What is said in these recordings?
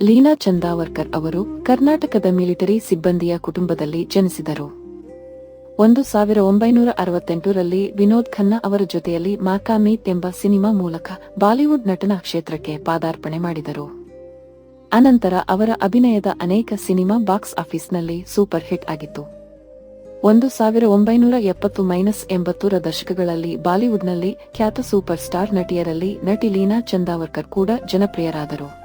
ಲೀನಾ ಚಂದಾವರ್ಕರ್ ಅವರು ಕರ್ನಾಟಕದ ಮಿಲಿಟರಿ ಸಿಬ್ಬಂದಿಯ ಕುಟುಂಬದಲ್ಲಿ ಜನಿಸಿದರು. ಒಂದು ಸಾವಿರ ಒಂಬೈನೂರ ಅರವತ್ತೆಂಟರಲ್ಲಿ ವಿನೋದ್ ಖನ್ನಾ ಅವರ ಜೊತೆಯಲ್ಲಿ ಮಾಕಾಮೀತ್ ಎಂಬ ಸಿನಿಮಾ ಮೂಲಕ ಬಾಲಿವುಡ್ ನಟನಾ ಕ್ಷೇತ್ರಕ್ಕೆ ಪಾದಾರ್ಪಣೆ ಮಾಡಿದರು. ಅನಂತರ ಅವರ ಅಭಿನಯದ ಅನೇಕ ಸಿನಿಮಾ ಬಾಕ್ಸ್ ಆಫೀಸ್ನಲ್ಲಿ ಸೂಪರ್ ಹಿಟ್ ಆಗಿತ್ತು. ಒಂದು ಸಾವಿರ ಒಂಬೈನೂರ ಎಪ್ಪತ್ತು ಮೈನಸ್ ಎಂಬತ್ತರ ದಶಕಗಳಲ್ಲಿ ಬಾಲಿವುಡ್ನಲ್ಲಿ ಖ್ಯಾತ ಸೂಪರ್ ಸ್ಟಾರ್ ನಟಿಯರಲ್ಲಿ ನಟಿ ಲೀನಾ ಚಂದಾವರ್ಕರ್ ಕೂಡ ಜನಪ್ರಿಯರಾದರು.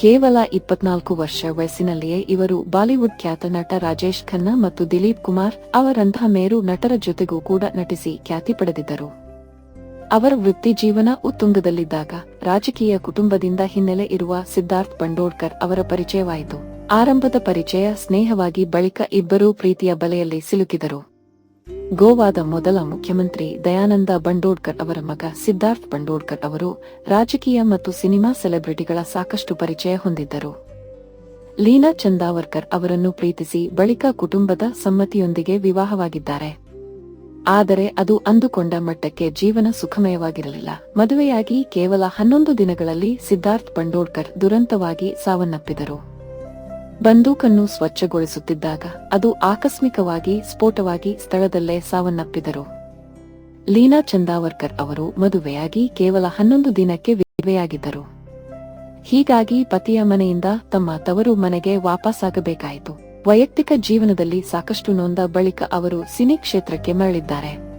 ಕೇವಲ ಇಪ್ಪತ್ನಾಲ್ಕು ವರ್ಷ ವಯಸ್ಸಿನಲ್ಲಿಯೇ ಇವರು ಬಾಲಿವುಡ್ ಖ್ಯಾತ ನಟ ರಾಜೇಶ್ ಖನ್ನಾ ಮತ್ತು ದಿಲೀಪ್ ಕುಮಾರ್ ಅವರಂತಹ ಮೇರು ನಟರ ಜೊತೆಗೂ ಕೂಡ ನಟಿಸಿ ಖ್ಯಾತಿ ಪಡೆದಿದ್ದರು. ಅವರ ವೃತ್ತಿ ಜೀವನ ಉತ್ತುಂಗದಲ್ಲಿದ್ದಾಗ ರಾಜಕೀಯ ಕುಟುಂಬದಿಂದ ಹಿನ್ನೆಲೆ ಇರುವ ಸಿದ್ಧಾರ್ಥ್ ಬಂಡೋಡ್ಕರ್ ಅವರ ಪರಿಚಯವಾಯಿತು. ಆರಂಭದ ಪರಿಚಯ ಸ್ನೇಹವಾಗಿ ಬಳಿಕ ಇಬ್ಬರೂ ಪ್ರೀತಿಯ ಬಲೆಯಲ್ಲಿ ಸಿಲುಕಿದರು. ಗೋವಾದ ಮೊದಲ ಮುಖ್ಯಮಂತ್ರಿ ದಯಾನಂದ ಬಂಡೋಡ್ಕರ್ ಅವರ ಮಗ ಸಿದ್ಧಾರ್ಥ್ ಬಂಡೋಡ್ಕರ್ ಅವರು ರಾಜಕೀಯ ಮತ್ತು ಸಿನಿಮಾ ಸೆಲೆಬ್ರಿಟಿಗಳ ಸಾಕಷ್ಟು ಪರಿಚಯ ಹೊಂದಿದ್ದರು. ಲೀನಾ ಚಂದಾವರ್ಕರ್ ಅವರನ್ನು ಪ್ರೀತಿಸಿ ಬಳಿಕ ಕುಟುಂಬದ ಸಮ್ಮತಿಯೊಂದಿಗೆ ವಿವಾಹವಾಗಿದ್ದಾರೆ. ಆದರೆ ಅದು ಅಂದುಕೊಂಡ ಮಟ್ಟಕ್ಕೆ ಜೀವನ ಸುಖಮಯವಾಗಿರಲಿಲ್ಲ. ಮದುವೆಯಾಗಿ ಕೇವಲ ಹನ್ನೊಂದು ದಿನಗಳಲ್ಲಿ ಸಿದ್ಧಾರ್ಥ್ ಬಂಡೋಡ್ಕರ್ ದುರಂತವಾಗಿ ಸಾವನ್ನಪ್ಪಿದರು. ಬಂದೂಕನ್ನು ಸ್ವಚ್ಛಗೊಳಿಸುತ್ತಿದ್ದಾಗ ಅದು ಆಕಸ್ಮಿಕವಾಗಿ ಸ್ಫೋಟವಾಗಿ ಸ್ಥಳದಲ್ಲೇ ಸಾವನ್ನಪ್ಪಿದರು. ಲೀನಾ ಚಂದಾವರ್ಕರ್ ಅವರು ಮದುವೆಯಾಗಿ ಕೇವಲ ಹನ್ನೊಂದು ದಿನಕ್ಕೆ ವಿಧವೆಯಾಗಿದ್ದರು. ಹೀಗಾಗಿ ಪತಿಯ ಮನೆಯಿಂದ ತಮ್ಮ ತವರು ಮನೆಗೆ ವಾಪಸ್ಸಾಗಬೇಕಾಯಿತು ವೈಯಕ್ತಿಕ ಜೀವನದಲ್ಲಿ ಸಾಕಷ್ಟು ನೊಂದ ಬಳಿಕ ಅವರು ಸಿನಿ ಕ್ಷೇತ್ರಕ್ಕೆ ಮರಳಿದ್ದಾರೆ.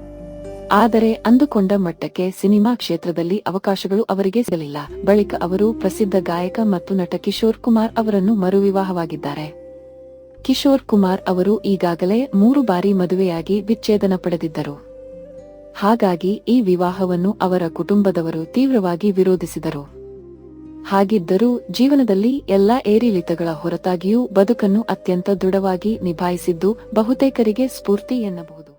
ಆದರೆ ಅಂದುಕೊಂಡ ಮಟ್ಟಕ್ಕೆ ಸಿನಿಮಾ ಕ್ಷೇತ್ರದಲ್ಲಿ ಅವಕಾಶಗಳು ಅವರಿಗೆ ಸಿಗಲಿಲ್ಲ. ಬಳಿಕ ಅವರು ಪ್ರಸಿದ್ಧ ಗಾಯಕ ಮತ್ತು ನಟ ಕಿಶೋರ್ ಕುಮಾರ್ ಅವರನ್ನು ಮರುವಿವಾಹವಾಗಿದ್ದಾರೆ. ಕಿಶೋರ್ ಕುಮಾರ್ ಅವರು ಈಗಾಗಲೇ ಮೂರು ಬಾರಿ ಮದುವೆಯಾಗಿ ವಿಚ್ಛೇದನ ಪಡೆದಿದ್ದರು. ಹಾಗಾಗಿ ಈ ವಿವಾಹವನ್ನು ಅವರ ಕುಟುಂಬದವರು ತೀವ್ರವಾಗಿ ವಿರೋಧಿಸಿದರು. ಹಾಗಿದ್ದರೂ ಜೀವನದಲ್ಲಿ ಎಲ್ಲಾ ಏರಿಳಿತಗಳ ಹೊರತಾಗಿಯೂ ಬದುಕನ್ನು ಅತ್ಯಂತ ದೃಢವಾಗಿ ನಿಭಾಯಿಸಿದ್ದು ಬಹುತೇಕರಿಗೆ ಸ್ಫೂರ್ತಿ ಎನ್ನಬಹುದು.